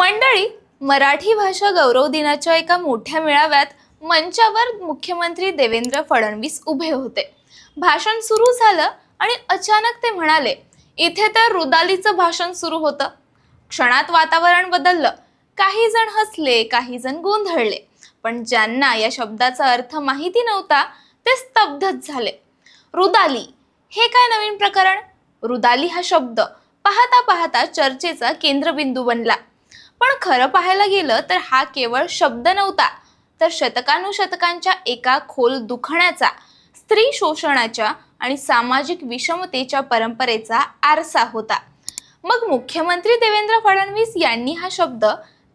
मंडळी मराठी भाषा गौरव दिनाच्या एका मोठ्या मेळाव्यात मंचावर मुख्यमंत्री देवेंद्र फडणवीस उभे होते. भाषण सुरू झालं आणि अचानक ते म्हणाले इथे तर रुदालीचं भाषण सुरू होतं. क्षणात वातावरण बदललं. काही जण हसले काही जण गोंधळले. पण ज्यांना या शब्दाचा अर्थ माहिती नव्हता ते स्तब्धच झाले. रुदाली हे काय नवीन प्रकरण? रुदाली हा शब्द पाहता पाहता चर्चेचा केंद्रबिंदू बनला. पण खरं पाहायला गेलं तर हा केवळ शब्द नव्हता तर शतकानुशतकांच्या एका खोल दुखण्याचा स्त्री शोषणाच्या आणि सामाजिक विषमतेच्या परंपरेचा आरसा होता. मग मुख्यमंत्री देवेंद्र फडणवीस यांनी हा शब्द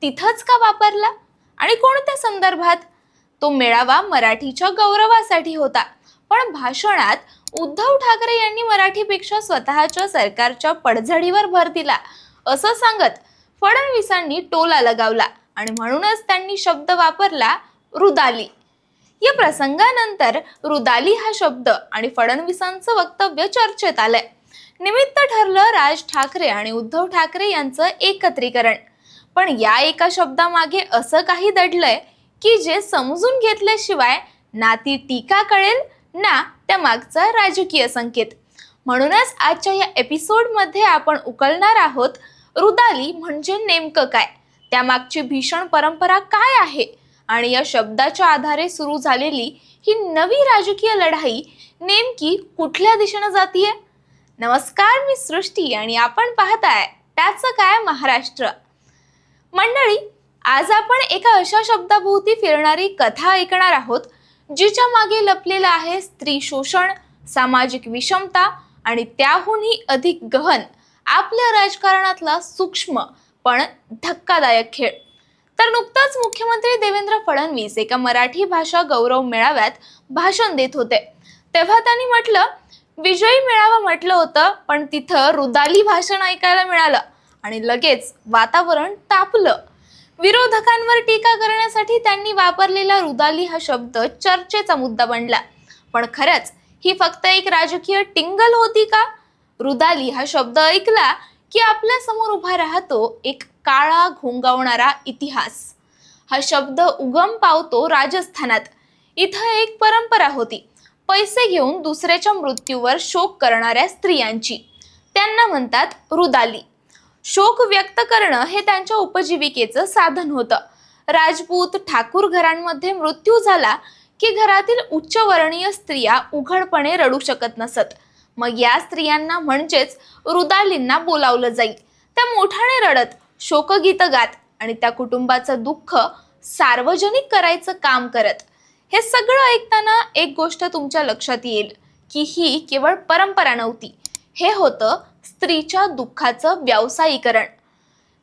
तिथंच का वापरला? आणि कोणत्या संदर्भात? तो मेळावा मराठीच्या गौरवासाठी होता पण भाषणात उद्धव ठाकरे यांनी मराठीपेक्षा स्वतःच्या सरकारच्या पडझडीवर भर दिला असं सांगत फडणवीसांनी टोला लगावला आणि म्हणूनच त्यांनी शब्द वापरला रुदाली. या प्रसंगानंतर रुदाली हा शब्द आणि फडणवीसांचं वक्तव्य चर्चेत आलंय. निमित्त ठरलं राज ठाकरे आणि उद्धव ठाकरे यांचं एकत्रीकरण. पण या एका शब्दामागे असं काही दडलंय की जे समजून घेतल्याशिवाय ना ती टीका कळेल ना त्या मागचा राजकीय संकेत. म्हणूनच आजच्या या एपिसोडमध्ये आपण उकलणार आहोत रुदाली म्हणजे नेमकं काय? त्यामागची भीषण परंपरा काय आहे? आणि या शब्दाच्या आधारे सुरू झालेली ही नवी राजकीय लढाई नेमकी कुठल्या दिशेनं जातीय? नमस्कार मी सृष्टी आणि आपण पाहताय त्याचं काय महाराष्ट्र. मंडळी आज आपण एका अशा शब्दाभोवती फिरणारी कथा ऐकणार आहोत जिच्या मागे लपलेलं आहे स्त्री शोषण सामाजिक विषमता आणि त्याहूनही अधिक गहन आपल्या राजकारणातला सूक्ष्म पण धक्कादायक खेळ. तर नुकताच मुख्यमंत्री देवेंद्र फडणवीस एका मराठी भाषा गौरव मेळाव्यात भाषण देत होते. तेव्हा त्यांनी म्हटलं विजयी मेळावा म्हटलं होतं पण तिथं रुदाली भाषण ऐकायला मिळालं आणि लगेच वातावरण तापलं. विरोधकांवर टीका करण्यासाठी त्यांनी वापरलेला रुदाली हा शब्द चर्चेचा मुद्दा बनला. पण खरंच ही फक्त एक राजकीय टिंगल होती का? रुदाली हा शब्द ऐकला की आपल्यासमोर उभा राहतो एक काळा घोंगावणारा इतिहास. हा शब्द उगम पावतो राजस्थानात. इथं एक परंपरा होती. पैसे घेऊन दुसऱ्याच्या मृत्यूवर शोक करणाऱ्या स्त्रियांची. त्यांना म्हणतात रुदाली. शोक व्यक्त करणं हे त्यांच्या उपजीविकेचं साधन होतं. राजपूत ठाकूर घरांमध्ये मृत्यू झाला की घरातील उच्चवर्णीय स्त्रिया उघडपणे रडू शकत नसत. मग या स्त्रियांना म्हणजेच रुदालींना बोलावलं जाईल. त्या मोठ्याने रडत शोकगीत गात आणि त्या कुटुंबाचं दुःख सार्वजनिक करायचं काम करत. हे सगळं ऐकताना एक गोष्ट तुमच्या लक्षात येईल की ही केवळ परंपरा नव्हती. हे होतं स्त्रीच्या दुःखाचं व्यावसायीकरण.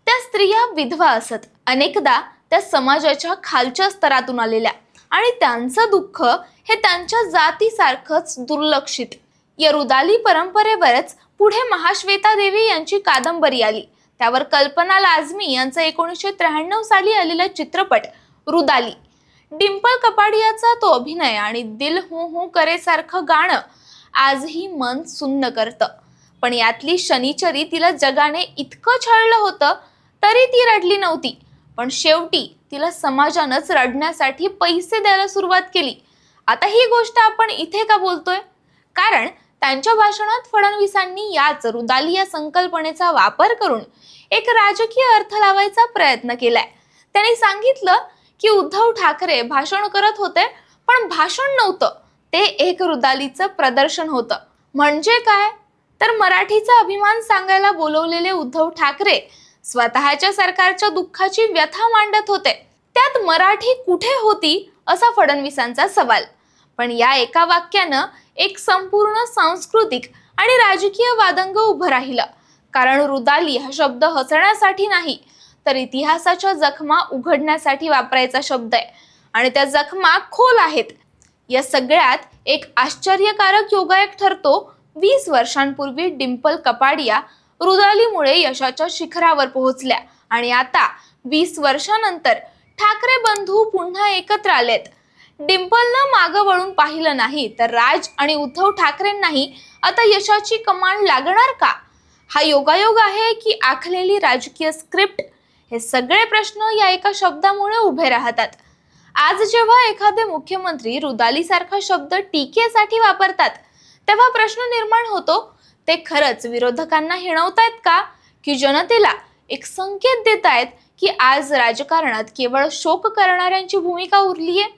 त्या स्त्रिया विधवा असत. अनेकदा त्या समाजाच्या खालच्या स्तरातून आलेल्या आणि त्यांचं दुःख हे त्यांच्या जातीसारखंच दुर्लक्षित. या रुदाली परंपरेवरच पुढे महाश्वेता देवी यांची कादंबरी आली. त्यावर कल्पना लाजमी यांचा एकोणीसशे त्र्याण्णव साली आलेला चित्रपट रुदाली. डिम्पल कपाडियाचा तो अभिनय आणि दिल हू हू करेसारखं गाणं आजही मन सुन्न करतं. पण यातली शनिचरी तिला जगाने इतकं छळलं होतं तरी ती रडली नव्हती. पण शेवटी तिला समाजानंच रडण्यासाठी पैसे द्यायला सुरुवात केली. आता ही गोष्ट आपण इथे का बोलतोय? कारण त्यांच्या भाषणात फडणवीसांनी याच रुदाली या संकल्पनेचा वापर करून एक राजकीय अर्थ लावायचा प्रयत्न केलाय. त्यांनी सांगितलं की उद्धव ठाकरे भाषण करत होते पण भाषण नव्हतं. ते एक रुदालीचं प्रदर्शन होतं. म्हणजे काय? तर मराठीचा अभिमान सांगायला बोलवलेले उद्धव ठाकरे स्वतःच्या सरकारच्या दुःखाची व्यथा मांडत होते. त्यात मराठी कुठे होती असा फडणवीसांचा सवाल. पण या एका वाक्यानं एक संपूर्ण सांस्कृतिक आणि राजकीय वादंग उभं राहिलं. कारण रुदाली हा शब्द हसण्यासाठी नाही तर इतिहासाच्या जखमा उघडण्यासाठी वापरायचा शब्द आहे. आणि त्या जखमा खोल आहेत. या सगळ्यात एक आश्चर्यकारक योगायक ठरतो वीस वर्षांपूर्वी डिम्पल कपाडिया रुदालीमुळे यशाच्या शिखरावर पोहोचल्या. आणि आता वीस वर्षानंतर ठाकरे बंधू पुन्हा एकत्र आलेत. डिम्पलनं मागं वळून पाहिलं नाही तर राज आणि उद्धव ठाकरेंनाही आता यशाची कमान लागणार का? हा योगायोग आहे की आखलेली राजकीय स्क्रिप्ट? हे सगळे प्रश्न या एका शब्दामुळे उभे राहतात. आज जेव्हा एखादे मुख्यमंत्री रुदाली सारखा शब्द टीकेसाठी वापरतात तेव्हा प्रश्न निर्माण होतो ते खरंच विरोधकांना हिणवतायत का? की जनतेला एक संकेत देत आहेत की आज राजकारणात केवळ शोक करणाऱ्यांची भूमिका उरली आहे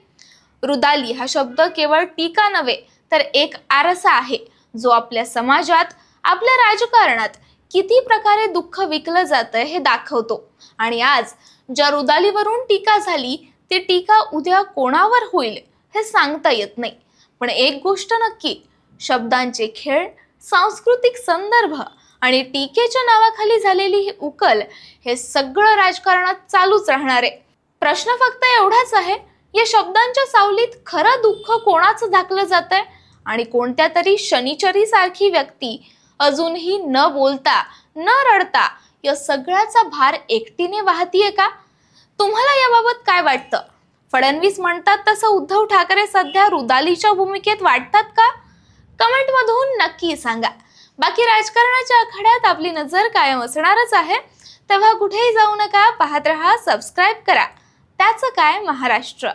रुदाली हा शब्द केवळ टीका नव्हे तर एक आरसा आहे. जो आपल्या समाजात आपल्या राजकारणात किती प्रकारे दुःख विकलं जातं हे दाखवतो. आणि आज ज्या रुदालीवरून टीका झाली ती टीका उद्या कोणावर होईल हे सांगता येत नाही. पण एक गोष्ट नक्की शब्दांचे खेळ सांस्कृतिक संदर्भ आणि टीकेच्या नावाखाली झालेली ही उकल हे सगळं राजकारणात चालूच राहणार आहे. प्रश्न फक्त एवढाच आहे या शब्दांच्या सावलीत खरं दुःख कोणाचं झाकलं जात आहे आणि कोणत्या तरी शनिचरी सारखी व्यक्ती अजूनही न बोलता न रडता या सगळ्याचा भार एकटीने वाहतीये का? तुम्हाला याबाबत काय वाटतं? फडणवीस म्हणतात तसं उद्धव ठाकरे सध्या रुदालीच्या भूमिकेत वाटतात का? कमेंटमधून नक्की सांगा. बाकी राजकारणाच्या आखाड्यात आपली नजर कायम असणारच आहे. तेव्हा कुठेही जाऊ नका पाहत रहा सबस्क्राईब करा. त्याचं काय? महाराष्ट्र.